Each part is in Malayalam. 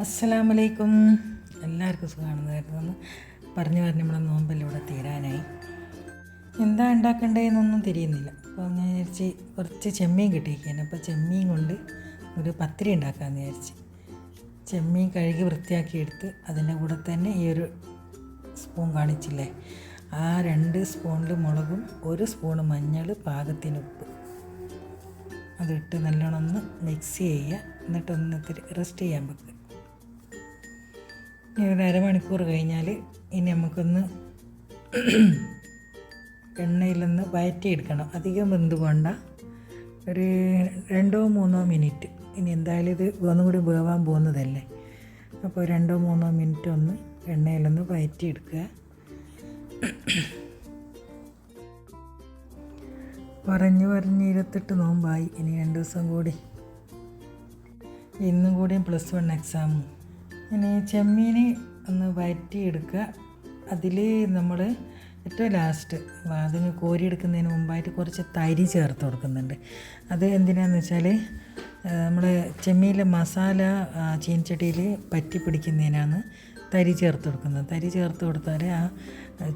അസ്സലാമലൈക്കും. എല്ലാവർക്കും സുഖമാണെന്നായിരുന്നു. പറഞ്ഞു പറഞ്ഞ് നമ്മളെ നോമ്പെല്ലാം തീരാനായി. എന്താ ഉണ്ടാക്കേണ്ടതെന്നൊന്നും തിരിയുന്നില്ല. അപ്പോൾ ഞാൻ വിചാരിച്ച് കുറച്ച് ചെമ്മീൻ കിട്ടിയിരിക്കുകയാണ് അപ്പോൾ ചെമ്മീൻ കൊണ്ട് ഒരു പത്തിരി ഉണ്ടാക്കാമെന്ന് വിചാരിച്ച്. ചെമ്മീൻ കഴുകി വൃത്തിയാക്കി എടുത്ത് അതിന്റെ കൂടെ തന്നെ ഈ ഒരു സ്പൂൺ കാണിച്ചില്ലേ? ആ രണ്ട് സ്പൂണിൽ മുളകും ഒരു സ്പൂൺ മഞ്ഞൾ പാകത്തിന് ഉപ്പ്. അതിട്ട് നല്ലോണം ഒന്ന് മിക്സ് ചെയ്യുക. എന്നിട്ട് ഒന്ന് ഇത്തിരി റെസ്റ്റ് ചെയ്യാൻ വെക്കുക. ഒരു അരമണിക്കൂർ കഴിഞ്ഞാൽ ഇനി നമുക്കൊന്ന് എണ്ണയിലൊന്ന് വയറ്റിയെടുക്കണം. അധികം വെന്ത് പോണ്ട. ഒരു രണ്ടോ മൂന്നോ മിനിറ്റ്. ഇനി എന്തായാലും ഇത് ഒന്നും കൂടി വേവാൻ പോകുന്നതല്ലേ? അപ്പോൾ രണ്ടോ മൂന്നോ മിനിറ്റ് ഒന്ന് എണ്ണയിലൊന്ന് വയറ്റിയെടുക്കുക. പറഞ്ഞു പറഞ്ഞ് ഇരുപത്തെട്ട് നോമ്പായി. ഇനി രണ്ട് ദിവസം കൂടി. ഇന്നും കൂടിയും പ്ലസ് വൺ എക്സാമും. ഇനി ചെമ്മീൻ ഒന്ന് വഴറ്റിയെടുക്കുക അതിൽ നമ്മൾ ഏറ്റവും ലാസ്റ്റ് അതിന് കോരിയെടുക്കുന്നതിന് മുമ്പായിട്ട് കുറച്ച് തരി ചേർത്ത് കൊടുക്കുന്നുണ്ട്. അത് എന്തിനാന്ന് വെച്ചാൽ നമ്മൾ ചെമ്മീനിലെ മസാല ചീനച്ചട്ടിയിൽ പറ്റി പിടിക്കുന്നതിനാണ് തരി ചേർത്ത് കൊടുക്കുന്നത്. തരി ചേർത്ത് കൊടുത്താൽ ആ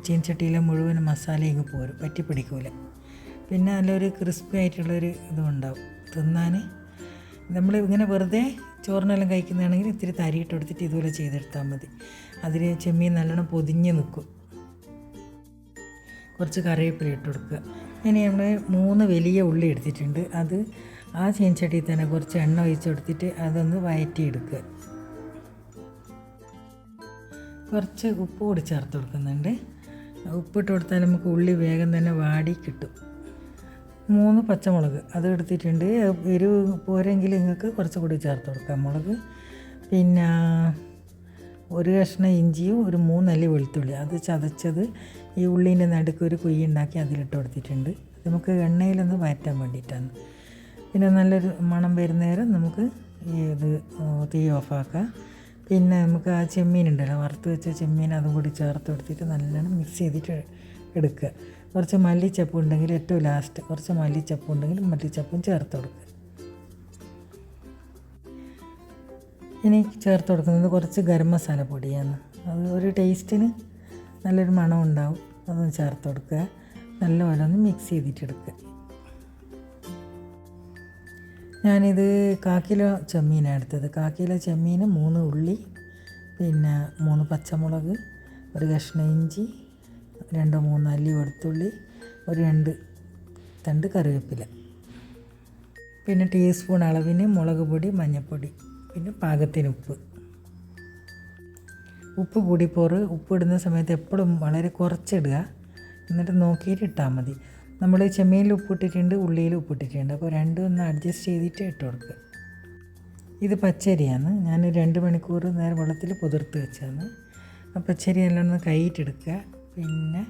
ചീനച്ചട്ടിയിലെ മുഴുവൻ മസാല ഇങ്ങ് പോരും പറ്റി പിടിക്കൂല. പിന്നെ നല്ലൊരു ക്രിസ്പി ആയിട്ടുള്ളൊരു ഇതും ഉണ്ടാവും. തിന്നാൻ നമ്മൾ ഇങ്ങനെ വെറുതെ ചോറിനെല്ലാം കഴിക്കുന്നതാണെങ്കിൽ ഇത്തിരി തരിയിട്ട് കൊടുത്തിട്ട് ഇതുപോലെ ചെയ്തെടുത്താൽ മതി. അതിൽ ചെമ്മീൻ നല്ലോണം പൊതിഞ്ഞ് നിൽക്കും. കുറച്ച് കറിവേപ്പില ഇട്ട് കൊടുക്കുക. ഇനി നമ്മൾ മൂന്ന് വലിയ ഉള്ളി എടുത്തിട്ടുണ്ട്. അത് ആ ചീനച്ചട്ടിയിൽ തന്നെ കുറച്ച് എണ്ണ ഒഴിച്ച് കൊടുത്തിട്ട് അതൊന്ന് വയറ്റിയെടുക്കുക. കുറച്ച് ഉപ്പ് കൂടി ചേർത്ത് കൊടുക്കുന്നുണ്ട്. ഉപ്പിട്ട് കൊടുത്താൽ നമുക്ക് ഉള്ളി വേഗം തന്നെ വാടി കിട്ടും. മൂന്ന് പച്ചമുളക് അത് എടുത്തിട്ടുണ്ട്. എരിവ് പോരെങ്കിൽ നിങ്ങൾക്ക് കുറച്ച് കൂടി ചേർത്ത് കൊടുക്കാം മുളക്. പിന്നെ ഒരു കഷ്ണം ഇഞ്ചിയും ഒരു മൂന്നല്ലി വെളുത്തുള്ളി. അത് ചതച്ചത് ഈ ഉള്ളീന്റെ നടുക്ക് ഒരു കുഴി ഉണ്ടാക്കി അതിലിട്ട് കൊടുത്തിട്ടുണ്ട്. നമുക്ക് എണ്ണയിലൊന്ന് മാറ്റാൻ വേണ്ടിയിട്ടാണ്. പിന്നെ നല്ലൊരു മണം വരുന്ന നേരം നമുക്ക് ഇത് തീ ഓഫാക്കാം. പിന്നെ നമുക്ക് ആ ചെമ്മീൻ ഉണ്ടല്ലോ വറുത്ത് വെച്ച ചെമ്മീൻ അതും കൂടി ചേർത്ത് കൊടുത്തിട്ട് നല്ലോണം മിക്സ് ചെയ്തിട്ട് എടുക്കുക. കുറച്ച് മല്ലിച്ചപ്പ് ഉണ്ടെങ്കിൽ ഏറ്റവും ലാസ്റ്റ് കുറച്ച് മല്ലിച്ചപ്പ് ഉണ്ടെങ്കിൽ മല്ലിച്ചപ്പും ചേർത്ത് കൊടുക്കുക. ഇനി ചേർത്ത് കൊടുക്കുന്നത് കുറച്ച് ഗരം മസാല പൊടിയാണ്. അത് ഒരു ടേസ്റ്റിന് നല്ലൊരു മണം ഉണ്ടാവും. അതൊന്ന് ചേർത്ത് കൊടുക്കുക. നല്ലപോലെ ഒന്ന് മിക്സ് ചെയ്തിട്ടെടുക്കുക ഞാനിത് കാക്കിലോ ചെമ്മീനാണ് എടുത്തത്. കാക്കിലോ ചെമ്മീന് മൂന്ന് ഉള്ളി പിന്നെ മൂന്ന് പച്ചമുളക് ഒരു കഷ്ണം ഇഞ്ചി രണ്ടോ മൂന്ന് അല്ലി വെളുത്തുള്ളി ഒരു രണ്ട് തണ്ട് കറിവേപ്പില. പിന്നെ ടീസ്പൂൺ അളവിന് മുളക് പൊടി മഞ്ഞൾപ്പൊടി പിന്നെ പാകത്തിന് ഉപ്പ്. ഉപ്പ് കൂടിപ്പോറ് ഉപ്പ് ഇടുന്ന സമയത്ത് എപ്പോഴും വളരെ കുറച്ചിടുക. എന്നിട്ട് നോക്കിയിട്ട് ഇട്ടാൽ മതി. നമ്മൾ ചെമ്മീനിൽ ഉപ്പിട്ടിട്ടുണ്ട് ഉള്ളിയിൽ ഉപ്പ് ഉപ്പിട്ടിട്ടുണ്ട് അപ്പോൾ രണ്ടും ഒന്ന് അഡ്ജസ്റ്റ് ചെയ്തിട്ട് ഇട്ട് കൊടുക്കുക. ഇത് പച്ചരിയാണ്. ഞാൻ രണ്ട് മണിക്കൂർ നേരം വെള്ളത്തിൽ പുതിർത്ത് വെച്ചതാണ്. ആ പച്ചരി എല്ലാം ഒന്ന് കൈയിട്ടെടുക്കുക പിന്നെ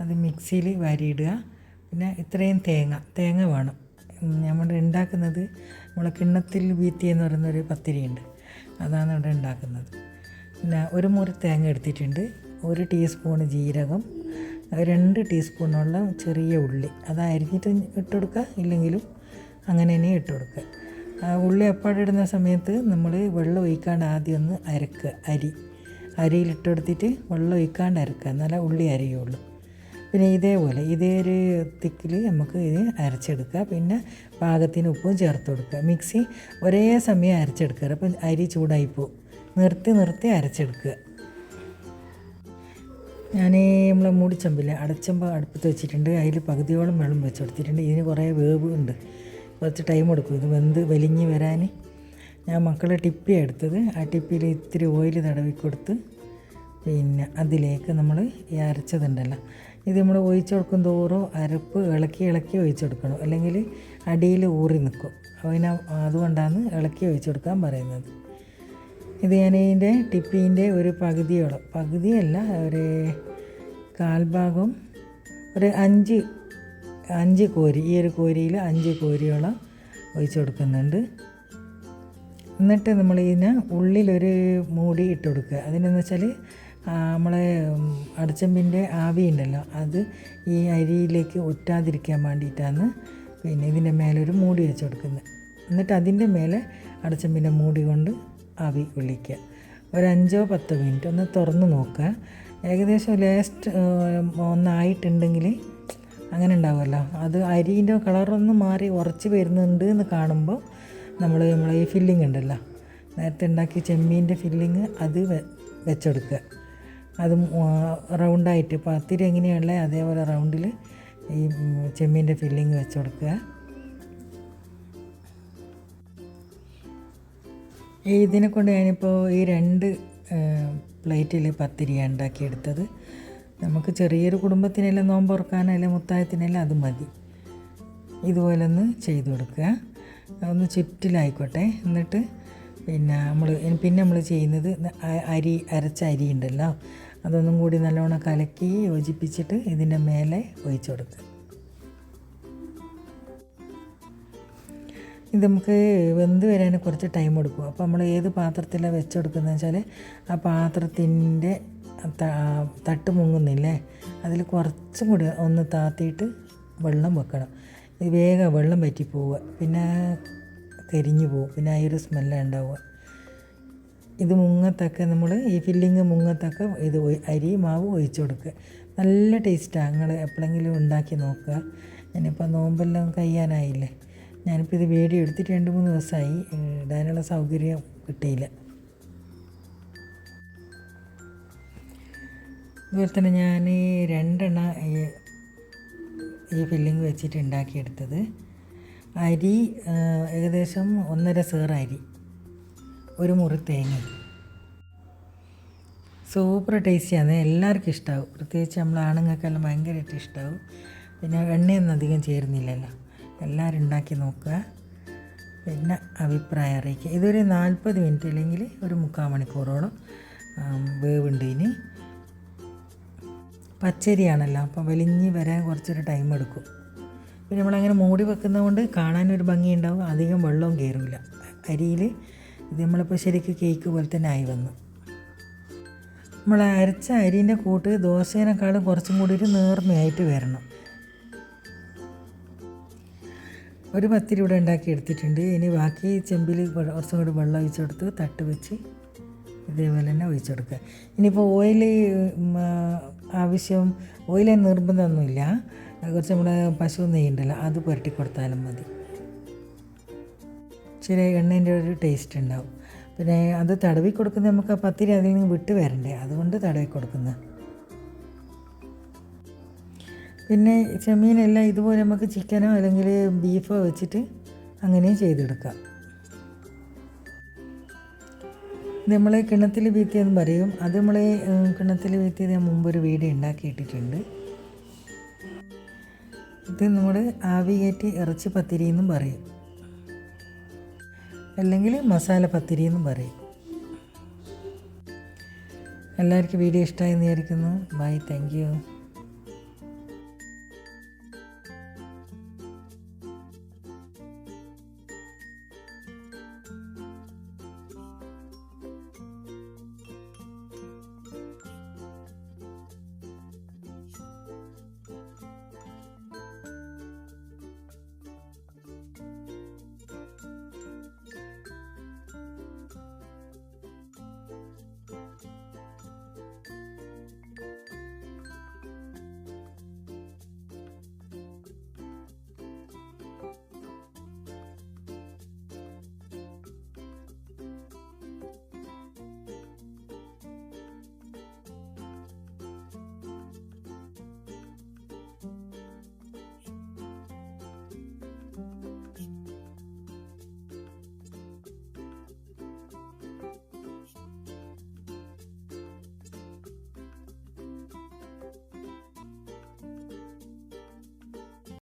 അത് മിക്സിയിൽ വാരിയിടുക. പിന്നെ ഇത്രയും തേങ്ങ തേങ്ങ വേണം. നമ്മൾ ഉണ്ടാക്കുന്നത് നമ്മളെ കിണ്ണത്തിൽ വീത്തി എന്ന് പറയുന്നൊരു പത്തിരിയുണ്ട്. അതാണ് ഇവിടെ ഉണ്ടാക്കുന്നത്. പിന്നെ ഒരു മുറി തേങ്ങ എടുത്തിട്ടുണ്ട്. ഒരു ടീസ്പൂണ് ജീരകം രണ്ട് ടീസ്പൂണുള്ള ചെറിയ ഉള്ളി. അത് അരിഞ്ഞിട്ട് ഇട്ട് കൊടുക്കുക ഇല്ലെങ്കിലും അങ്ങനെ തന്നെ ഇട്ട് കൊടുക്കുക. ഉള്ളി അപ്പാടിടുന്ന സമയത്ത് നമ്മൾ വെള്ളം ഒഴിക്കാണ്ട് ആദ്യം ഒന്ന് അരക്കുക അരി. അരിയിലിട്ട് കൊടുത്തിട്ട് വെള്ളം ഒഴിക്കാണ്ട് അരക്കുക. എന്നാലേ ഉള്ളി അരിയുള്ളൂ. പിന്നെ ഇതേപോലെ ഇതേ ഒരു തിക്കിൽ നമുക്ക് ഇത് അരച്ചെടുക്കുക. പിന്നെ പാകത്തിന് ഉപ്പും ചേർത്ത് കൊടുക്കുക. മിക്സി ഒരേ സമയം അരച്ചെടുക്കുക. അപ്പം അരി ചൂടായി പോകും നിർത്തി നിർത്തി അരച്ചെടുക്കുക. ഞാൻ നമ്മളെ മൂടിച്ചമ്പില്ല അടച്ചമ്പ അടുപ്പത്ത് വെച്ചിട്ടുണ്ട്. അതിൽ പകുതിയോളം വെള്ളം വെച്ച് കൊടുത്തിട്ടുണ്ട്. ഇതിന് കുറേ വേവ് ഉണ്ട്. കുറച്ച് ടൈം എടുക്കും. ഇത് വെന്ത് വലിഞ്ഞ് വരാൻ ഞാൻ മക്കളെ ടിപ്പി എടുത്തത്. ആ ടിപ്പിയിൽ ഇത്തിരി ഓയിൽ തടവി കൊടുത്ത് പിന്നെ അതിലേക്ക് നമ്മൾ ഈ അരച്ചതുണ്ടല്ലോ. ഇത് നമ്മൾ ഒഴിച്ചു കൊടുക്കും തോറും അരപ്പ് ഇളക്കി ഇളക്കി ഒഴിച്ചു കൊടുക്കണം. അല്ലെങ്കിൽ അടിയിൽ ഊറി നിൽക്കും. അതിനെ അതുകൊണ്ടാണ് ഇളക്കി ഒഴിച്ചു കൊടുക്കാൻ പറയുന്നത്. ഇത് ഞാൻ ഇതിന്റെ ടിപ്പീന്റെ ഒരു പകുതിയോളം. പകുതിയല്ല ഒരു കാൽഭാഗം ഒരു അഞ്ച് അഞ്ച് കോരി ഈ ഒരു കോരിയിൽ അഞ്ച് കോരിയോളം ഒഴിച്ചു കൊടുക്കുന്നുണ്ട്. എന്നിട്ട് നമ്മൾ ഇതിന് ഉള്ളിലൊരു മൂടി ഇട്ട് കൊടുക്കുക. അതിനെന്ന് വെച്ചാൽ നമ്മളെ അടച്ചമ്പിന്റെ ആവി ഉണ്ടല്ലോ അത് ഈ അരിയിലേക്ക് ഒറ്റാതിരിക്കാൻ വേണ്ടിയിട്ടാണ് പിന്നെ ഇതിന്റെ മേലെ ഒരു മൂടി വെച്ച് കൊടുക്കുന്നത്. എന്നിട്ട് അതിന്റെ മേലെ അടച്ചമ്പിന്റെ മൂടി കൊണ്ട് ആവി കൊള്ളിക്കുക ഒരു അഞ്ചോ പത്തോ മിനിറ്റ് ഒന്ന് തുറന്ന് നോക്കുക. ഏകദേശം ലേസ്റ്റ് ഒന്നായിട്ടുണ്ടെങ്കിൽ അങ്ങനെ ഉണ്ടാവുമല്ലോ. അത് അരിന്റെ കളറൊന്ന് മാറി ഉറച്ച് വരുന്നുണ്ട് എന്ന് കാണുമ്പോൾ നമ്മൾ നമ്മളെ ഈ ഫില്ലിംഗ് ഉണ്ടല്ലോ. നേരത്തെ ഉണ്ടാക്കിയ ചെമ്മീന്റെ ഫില്ലിങ് അത് വെച്ചെടുക്കുക. അത് റൗണ്ടായിട്ട് പത്തിരി എങ്ങനെയുള്ള അതേപോലെ റൗണ്ടിൽ ഈ ചെമ്മീന്റെ ഫില്ലിങ് വെച്ച് കൊടുക്കുക ഈ ഇതിനെ കൊണ്ട് ഞാനിപ്പോൾ ഈ രണ്ട് പ്ലേറ്റിൽ പത്തിരിയാണ് ഉണ്ടാക്കിയെടുത്തത്. നമുക്ക് ചെറിയൊരു കുടുംബത്തിനെല്ലാം നോമ്പ് തുറക്കാനല്ല മുത്തായത്തിനെല്ലാം അത് മതി. ഇതുപോലൊന്ന് ചെയ്ത് കൊടുക്കുക. ഒന്ന് ചുറ്റിലായിക്കോട്ടെ. എന്നിട്ട് പിന്നെ നമ്മൾ പിന്നെ നമ്മൾ ചെയ്യുന്നത് അരി അരച്ച അരി ഉണ്ടല്ലോ. അതൊന്നും കൂടി നല്ലോണം കലക്കി യോജിപ്പിച്ചിട്ട് ഇതിന്റെ മേലെ ഒഴിച്ചു കൊടുക്കുക. ഇത് നമുക്ക് വെന്ത് വരാൻ കുറച്ച് ടൈം എടുക്കും. അപ്പോൾ നമ്മൾ ഏത് പാത്രത്തിലാണ് വെച്ചെടുക്കുന്നത് വെച്ചാൽ ആ പാത്രത്തിന്റെ തട്ട് മുങ്ങുന്നില്ലേ? അതിൽ കുറച്ചും കൂടി ഒന്ന് താത്തിയിട്ട് വെള്ളം വെക്കണം. വേഗം വെള്ളം വറ്റി പോവുക. പിന്നെ കരിഞ്ഞു പോവും. പിന്നെ ആ ഒരു സ്മെല്ലാണ് ഉണ്ടാവുക. ഇത് മുങ്ങത്തൊക്കെ നമ്മൾ ഈ ഫില്ലിങ് മുങ്ങത്തൊക്കെ ഇത് അരി മാവ് ഒഴിച്ചു കൊടുക്കുക. നല്ല ടേസ്റ്റാണ് നിങ്ങൾ എപ്പോഴെങ്കിലും ഉണ്ടാക്കി നോക്കുക. ഞാനിപ്പോൾ നോമ്പെല്ലാം കഴിയാനായില്ലേ? ഞാനിപ്പോൾ ഇത് വേടി എടുത്തിട്ട് രണ്ട് മൂന്ന് ദിവസമായി ഇടാനുള്ള സൗകര്യം കിട്ടിയില്ല. അതുപോലെ തന്നെ ഞാൻ രണ്ടെണ്ണ ഈ ഫില്ലിംഗ് വെച്ചിട്ട് ഉണ്ടാക്കിയെടുത്തത് അരി ഏകദേശം ഒന്നര സേർ അരി ഒരു മുറി തേങ്ങ. സൂപ്പർ ടേസ്റ്റിയാണ് എല്ലാവർക്കും ഇഷ്ടമാവും പ്രത്യേകിച്ച് നമ്മൾ ആണുങ്ങൾക്കെല്ലാം ഭയങ്കരമായിട്ട് ഇഷ്ടമാവും പിന്നെ എണ്ണയൊന്നും അധികം ചേരുന്നില്ലല്ലോ. എല്ലാവരും ഉണ്ടാക്കി നോക്കുക. പിന്നെ അഭിപ്രായം അറിയിക്കുക. ഇതൊരു നാൽപ്പത് മിനിറ്റ് അല്ലെങ്കിൽ ഒരു മുക്കാൽ മണിക്കൂറോളം വേവുണ്ട് ഇതിന് പച്ചരിയാണല്ലോ. അപ്പോൾ വലിഞ്ഞ് വരാൻ കുറച്ചൊരു ടൈം എടുക്കും. പിന്നെ നമ്മളങ്ങനെ മൂടി വെക്കുന്നതുകൊണ്ട് കാണാനൊരു ഭംഗിയുണ്ടാവും. അധികം വെള്ളവും കയറില്ല അരിയിൽ ഇത് നമ്മളിപ്പോൾ ശരിക്കും കേക്ക് പോലെ തന്നെ ആയി വന്നു. നമ്മൾ അരച്ച അരീന്റെ കൂട്ട് ദോശേനേക്കാളും കുറച്ചും കൂടി ഒരു നേർമയായിട്ട് വരണം. ഒരു പത്തിരി ഇവിടെ ഉണ്ടാക്കി എടുത്തിട്ടുണ്ട്. ഇനി ബാക്കി ചെമ്പിൽ കുറച്ചും കൂടി വെള്ളം ഒഴിച്ചെടുത്ത് തട്ട് വെച്ച് ഇതേപോലെ തന്നെ ഒഴിച്ചു കൊടുക്കുക. ഇനിയിപ്പോൾ ഓയിൽ ആവശ്യം ഓയിൽ നിർബന്ധമൊന്നുമില്ല. കുറച്ച് നമ്മുടെ പശു നെയ്യുണ്ടല്ലോ അത് പുരട്ടി കൊടുത്താലും മതി. ചെറിയ എണ്ണേന്റെ ഒരു ടേസ്റ്റ് ഉണ്ടാവും. പിന്നെ അത് തടവി കൊടുക്കുന്ന നമുക്ക് ആ പത്തിരി അതിൽ നിന്ന് വിട്ട് വരണ്ടേ? അതുകൊണ്ട് തടവി കൊടുക്കുന്ന. പിന്നെ ചെമ്മീനെല്ലാം ഇതുപോലെ നമുക്ക് ചിക്കനോ അല്ലെങ്കിൽ ബീഫോ വെച്ചിട്ട് അങ്ങനെയും ചെയ്തെടുക്കാം. നമ്മൾ കിണത്തിൽ വീത്തിയെന്ന് പറയും അത് നമ്മൾ കിണത്തിൽ വീത്തിയത് ഞാൻ മുമ്പ് ഒരു വീഡിയോ ഉണ്ടാക്കിയിട്ടിട്ടുണ്ട്. ഇത് നമ്മൾ ആവി കയറ്റി ഇറച്ചി പത്തിരി എന്നും പറയും. അല്ലെങ്കിൽ മസാല പത്തിരി എന്നും പറയും. എല്ലാവർക്കും വീഡിയോ ഇഷ്ടമായി എന്ന് വിചാരിക്കുന്നു. Bye thank you.